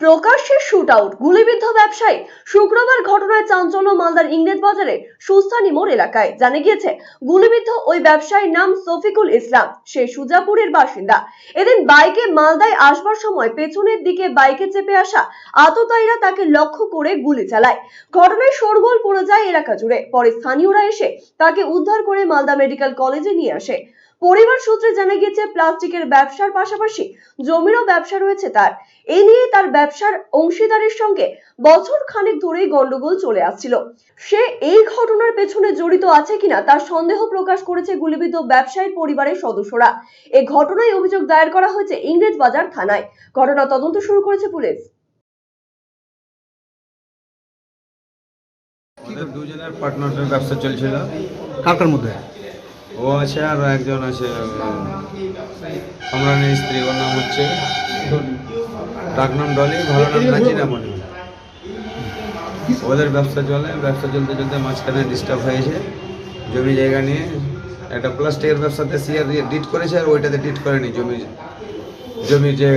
প্রকাশ্যে shoot out গুলিবিদ্ধ ব্যবসায়ী শুক্রবার ঘটনায় চাঞ্চল্য মালদার ইংরেজ বাজারে সুস্থানি মোড় এলাকায়। জানা গিয়েছে, গুলিবিদ্ধ ওই ব্যবসায়ীর নাম সফিকুল ইসলাম। সে সুজাপুরের বাসিন্দা। এদিন বাইকে মালদায় আসবার সময় পেছনের দিকে বাইকে চেপে আসা আততায়ীরা তাকে লক্ষ্য করে গুলি চালায়। ঘটনায় শোরগোল পড়ে যায় এলাকা জুড়ে। পরে স্থানীয়রা এসে তাকে উদ্ধার করে মালদা মেডিকেল কলেজে নিয়ে আসে। পরিবার সূত্রে জানা গিয়েছে প্লাস্টিকের ব্যবসার পাশাপাশি জমিরও ব্যবসা রয়েছে তার। এ নিয়ে তার ব্যবসার অংশীদারের সঙ্গে বছর খানেক ধরেই গন্ডগোল চলে আসছিল। সে এই ঘটনার পেছনে জড়িত আছে কিনা তার সন্দেহ প্রকাশ করেছে গুলিবিদ্ধ ব্যবসায়ীর পরিবারের সদস্যরা। এ ঘটনায় অভিযোগ দায়ের করা হয়েছে ইংরেজ বাজার থানায়। ঘটনা তদন্ত শুরু করেছে পুলিশ। দুজনের পার্টনারের ব্যবসা চলছিল। কার কার মধ্যে? ও আছে আর একজন আছে সম্রানের স্ত্রী ওর নাম হচ্ছে ডাক নাম ডলি ভালো নাম নাজিনা মনি ওদের ব্যবসা চলে ব্যবসা চলতে চলতে মাঝখানে ডিস্টার্ব হয়েছে জমি জায়গা নিয়ে একটা প্লাস্টিকের ব্যবসাতে শেয়ার ডিট করেছে আর ওইটাতে ডিট করেনি জমি জমি যে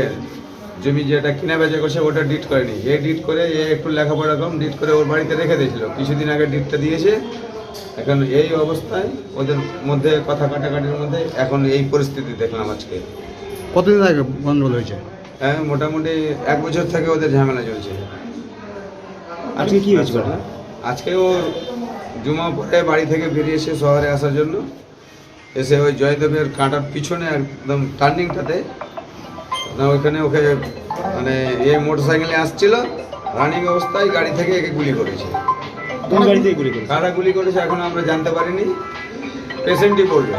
জমি যেটা কিনা বেচা করছে ওটা ডিট করেনি এ ডিট করে এ একটু লেখাপড়া কম ডিট করে ওর বাড়িতে রেখে দিয়েছিল কিছুদিন আগে ডিটটা দিয়েছে এখন এই অবস্থায় ওদের মধ্যে কথা কাটাকাটির মধ্যে এখন এই পরিস্থিতি দেখলাম আজকে। কতদিন আগে গন্ডগোল হয়েছে? হ্যাঁ মোটামুটি এক বছর থেকে ওদের ঝামেলা চলছে। আজকে কি হয়েছে ঘটনা? আজকে ও জুমা পরে বাড়ি থেকে বেরিয়েছে শহরে আসার জন্য এসে ওই জয়দেবের কাঁটার পিছনে একদম টার্নিংটাতে ওইখানে ওকে মানে এ মোটর সাইকেলে আসছিল রানিং অবস্থায় গাড়ি থেকে একে গুলি করেছে। কারা গুলি করেছে এখন আমরা জানতে পারিনি। পেশেন্টই বলবে।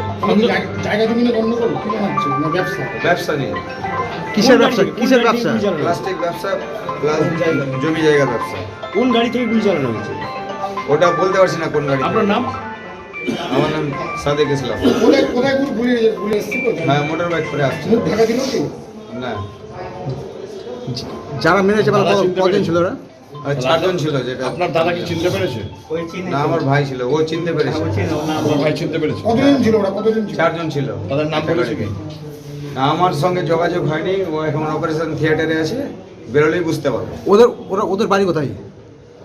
জায়গা গন্ডগোল? কি মনে হচ্ছে? না ব্যবসা? ব্যবসা নিয়ে। কিসের ব্যবসা? কিসের ব্যবসা? প্লাস্টিক ব্যবসা প্লাস জমি জায়গা ব্যবসা। কোন গাড়ি থেকে গুলি চালানো হয়েছে? ওটা বলতে পারছি না কোন গাড়ি। আপনার নাম? আমার নাম সাদেক ইসলাম। কোথায় কোথায় গুলি গুলি গুলি এসেছিল হ্যাঁ মোটর বাইক করে আসছে। ঢাকা দিল কি? না। যারা মেরেছে কদিন ছিল ওরা? চারজন ছিল যেটা আপনার দাদা কি চিনতে পেরেছে? না আমার ভাই ছিল ও চিনতে পেরেছে। আপনার ভাই চিনতে পেরেছে। কতদিন ছিল ওরা? কতদিন ছিল? চারজন ছিল। তাদের নাম বলেছে কি? না, আমার সঙ্গে যোগাযোগ হয়নি ও এখন অপারেশন থিয়েটারে আছে বেরোলেই বুঝতে পারব। ওদের ওরা ওদের বাড়ি কোথায়?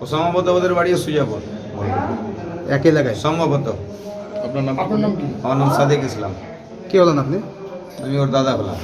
ও সম্ভবত ওদের বাড়িও সুজাপুর। এক এলাকায়? সম্ভবত। আপনার নাম আপনার নাম কি? আমার নাম সাদেক ইসলাম। কে হলেন আপনি? আমি ওর দাদা হলাম।